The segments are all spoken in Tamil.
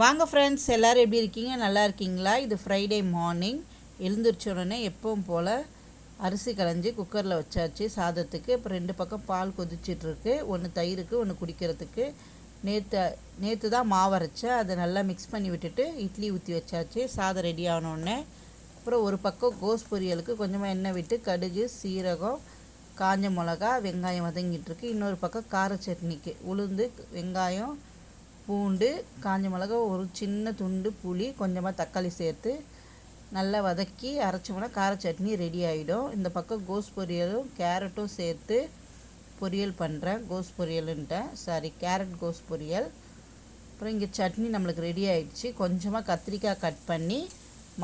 வாங்க ஃப்ரெண்ட்ஸ் எல்லோரும் எப்படி இருக்கீங்க? நல்லா இருக்கீங்களா? இது ஃப்ரைடே மார்னிங் எழுந்திரிச்ச உடனே எப்பவும் போல் அரிசி களைஞ்சி குக்கரில் வச்சாச்சு சாதத்துக்கு. இப்போ ரெண்டு பக்கம் பால் கொதிச்சிட்ருக்கு. ஒன்று தயிருக்கு ஒன்று குடிக்கிறதுக்கு. நேற்று நேற்று தான் மாவு அரைச்சேன். அதை நல்லா மிக்ஸ் பண்ணி விட்டுட்டு இட்லி ஊற்றி வச்சாச்சு. சாதம் ரெடி ஆனோடனே அப்புறம் ஒரு பக்கம் கோஸ் பொரியலுக்கு கொஞ்சமாக எண்ணெய் விட்டு கடுகு சீரகம் காஞ்ச மிளகா வெங்காயம் வதங்கிட்டுருக்கு இன்னொரு பக்கம் கார சட்னிக்கு. உளுந்து வெங்காயம் பூண்டு காஞ்ச மிளகா ஒரு சின்ன துண்டு புளி கொஞ்சமாக தக்காளி சேர்த்து நல்லா வதக்கி அரைச்சோம்னா கார சட்னி ரெடி ஆகிடும் இந்த பக்கம் கோஸ் பொரியலும் கேரட்டும் சேர்த்து பொரியல் பண்ணுறேன் கோஸ் பொரியலுன்ட்டேன். சாரி கேரட் கோஸ் பொரியல். அப்புறம் இங்கே சட்னி நம்மளுக்கு ரெடி ஆகிடுச்சு கொஞ்சமாக கத்திரிக்காய் கட் பண்ணி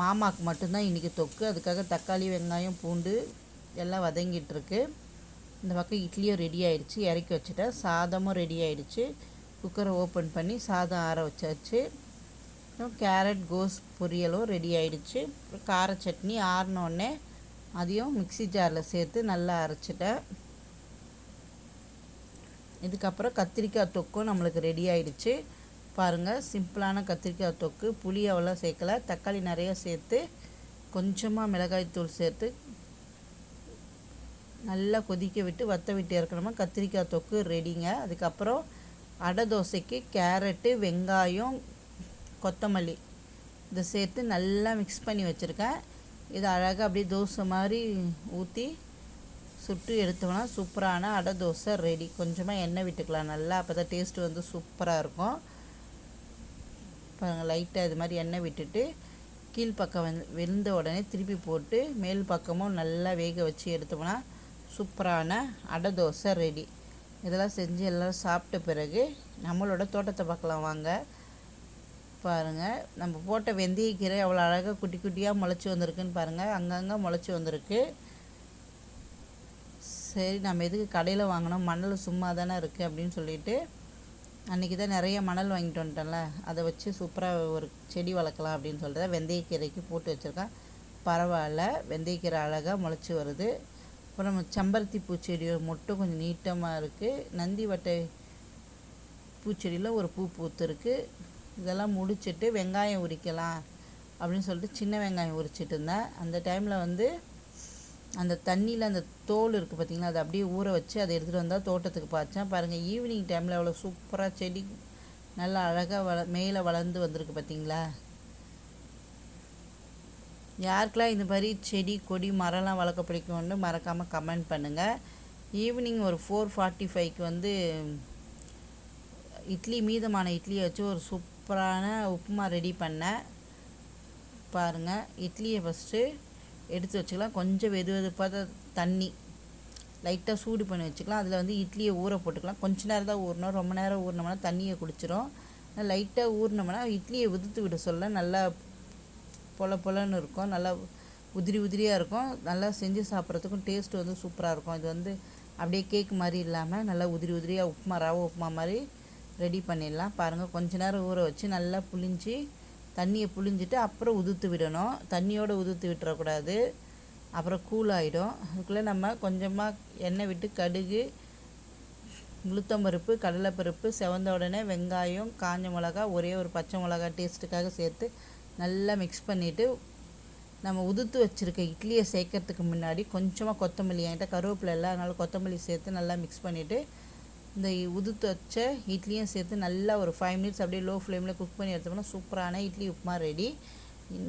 மாமாவுக்கு மட்டும்தான் இன்றைக்கி தொக்கு. அதுக்காக தக்காளி வெங்காயம் பூண்டு எல்லாம் வதங்கிட்டுருக்கு இந்த பக்கம் இட்லியும் ரெடி ஆகிடுச்சு இறக்கி வச்சுட்டேன். சாதமும் ரெடி ஆகிடுச்சு குக்கரை ஓப்பன் பண்ணி சாதம் ஆற வச்சாச்சு. கேரட் கோஸ் பொரியலும் ரெடி ஆயிடுச்சு. கார சட்னி ஆறினோடனே அதையும் மிக்சி ஜாரில் சேர்த்து நல்லா அரைச்சிட்டேன். இதுக்கப்புறம் கத்திரிக்காய் தொக்கும் நம்மளுக்கு ரெடி ஆயிடுச்சு. பாருங்கள் சிம்பிளான கத்திரிக்காய் தொக்கு. புளி அவ்வளோ சேர்க்கலை. தக்காளி நிறைய சேர்த்து கொஞ்சமாக மிளகாய் தூள் சேர்த்து நல்லா கொதிக்க விட்டு வத்த விட்டு இறக்கணுமா? கத்திரிக்காய் தொக்கு ரெடிங்க. அதுக்கப்புறம் அடை தோசைக்கு கேரட்டு வெங்காயம் கொத்தமல்லி. இதை சேர்த்து நல்லா மிக்ஸ் பண்ணி வச்சுருக்கேன். இதை அழகாக அப்படியே தோசை மாதிரி ஊற்றி சுட்டு எடுத்தோம்னா சூப்பரான அடை தோசை ரெடி கொஞ்சமாக எண்ணெய் விட்டுக்கலாம். நல்லா அப்போ தான் டேஸ்ட்டு வந்து சூப்பராக இருக்கும். பாருங்கள் லைட்டாக இது மாதிரி எண்ணெய் விட்டுட்டு கீழ்ப்பக்கம் வந்து வெந்த உடனே திருப்பி போட்டு மேல் பக்கமும் நல்லா வேக வச்சு எடுத்தோம்னா சூப்பரான அடை தோசை ரெடி இதெல்லாம் செஞ்சு எல்லோரும் சாப்பிட்ட பிறகு நம்மளோட தோட்டத்தை பார்க்கலாம் வாங்க. பாருங்கள் நம்ம போட்ட வெந்தயக்கீரை அவ்வளோ அழகாக குட்டி குட்டியாக முளைச்சி வந்திருக்குன்னு பாருங்கள் அங்கங்கே முளைச்சி வந்திருக்கு. சரி நம்ம எதுக்கு கடையில் வாங்கினோம் மணல் சும்மா தானே இருக்குது அப்படின்னு சொல்லிட்டு அன்றைக்கி தான் நிறைய மணல் வாங்கிட்டு வந்துட்டோம்ல அதை வச்சு சூப்பராக ஒரு செடி வளர்க்கலாம் அப்படின்னு சொல்லிட்டு தான் வெந்தயக்கீரைக்கு போட்டு வச்சுருக்கேன். பரவாயில்ல வெந்தயக்கீரை அழகாக முளைச்சி வருது. அப்புறம் செம்பருத்தி பூச்செடி மட்டும் கொஞ்சம் நீட்டமாக இருக்குது நந்தி வட்டை பூச்செடியில் ஒரு பூ பூத்துருக்கு. இதெல்லாம் முடிச்சுட்டு வெங்காயம் உரிக்கலாம் அப்படின்னு சொல்லிட்டு சின்ன வெங்காயம் உரிச்சிட்டு இருந்தேன். அந்த டைமில் வந்து அந்த தண்ணியில் அந்த தோல் இருக்குது பார்த்திங்களா அதை அப்படியே ஊற வச்சு அதை எடுத்துகிட்டு வந்தால் தோட்டத்துக்கு பாய்ச்சேன். பாருங்கள் ஈவினிங் டைமில் அவ்வளோ சூப்பராக செடி நல்லா அழகாக வள மேலே வளர்ந்து வந்திருக்கு பார்த்திங்களா யாருக்கெல்லாம் இந்த மாதிரி செடி கொடி மரம்லாம் வளர்க்க பிடிக்கும்னு மறக்காமல் கமெண்ட் பண்ணுங்கள் ஈவினிங் ஒரு ஃபோர் ஃபார்ட்டி ஃபைவ்க்கு வந்து இட்லி மீதமான இட்லியை வச்சு ஒரு சூப்பரான உப்புமா ரெடி பண்ணேன் பாருங்கள் இட்லியை ஃபஸ்ட்டு எடுத்து வச்சுக்கலாம். கொஞ்சம் வெது வெதுப்பாக தண்ணி. லைட்டாக சூடு பண்ணி வச்சுக்கலாம். அதில் வந்து இட்லியை ஊற போட்டுக்கலாம். கொஞ்ச நேரம் தான் ஊறணும். ரொம்ப நேரம் ஊறினோம்னா தண்ணியை குடிச்சிரும். லைட்டாக ஊறினோம்னா இட்லியை உதுத்து விட சொல்ல நல்லா பொல பொலன்னு இருக்கும். நல்லா உதிரி உதிரியாக இருக்கும். நல்லா செஞ்சு சாப்பிட்றதுக்கும் டேஸ்ட்டு வந்து சூப்பராக இருக்கும். இது வந்து அப்படியே கேக் மாதிரி இல்லாமல் நல்லா உதிரி உதிரியாக உப்புமா ரவை உப்புமா மாதிரி ரெடி பண்ணிடலாம். பாருங்கள் கொஞ்ச நேரம் ஊற வச்சு நல்லா புளிஞ்சு தண்ணியை புளிஞ்சிட்டு அப்புறம் உதுத்து விடணும். தண்ணியோடு உதுத்து விட்டுறக்கூடாது. அப்புறம் கூல் ஆகிடும் அதுக்குள்ளே நம்ம கொஞ்சமாக எண்ணெய் விட்டு கடுகு உளுத்தம்பருப்பு கடலைப்பருப்பு செவந்த உடனே வெங்காயம் காஞ்ச மிளகா ஒரே ஒரு பச்சை மிளகா டேஸ்ட்டுக்காக சேர்த்து நல்லா மிக்ஸ் பண்ணிவிட்டு நம்ம உதுத்து வச்சுருக்க இட்லியை சேர்க்கறதுக்கு முன்னாடி கொஞ்சமாக கொத்தமல்லி என்கிட்ட கருவேப்பிலை இல்லை அதனால் கொத்தமல்லி சேர்த்து நல்லா மிக்ஸ் பண்ணிவிட்டு இந்த உதுத்து வச்ச இட்லியும் சேர்த்து நல்லா ஒரு ஃபைவ் மினிட்ஸ் அப்படியே லோ ஃப்ளேமில் குக் பண்ணி எடுத்தோம்னா சூப்பரான இட்லி உப்புமா ரெடி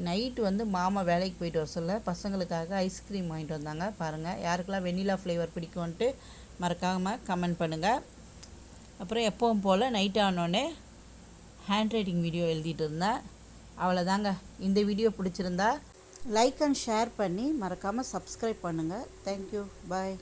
நைட்டு வந்து மாமா வேலைக்கு போயிட்டு வர சொல்ல பசங்களுக்காக ஐஸ்கிரீம் வாங்கிட்டு வந்தாங்க. பாருங்கள் யாருக்கெல்லாம் வெண்ணிலா ஃப்ளேவர் பிடிக்கும்ன்ட்டு மறக்காமல் கமெண்ட் பண்ணுங்கள் அப்புறம் எப்பவும் போல் நைட் ஆனோடனே ஹேண்ட் ரைட்டிங் வீடியோ எழுதிட்டு இருந்தேன். அவ்வளோதாங்க இந்த வீடியோ பிடிச்சிருந்தா லைக் அண்ட் ஷேர் பண்ணி மறக்காமல் சப்ஸ்கிரைப் பண்ணுங்கள் தேங்க்யூ பாய்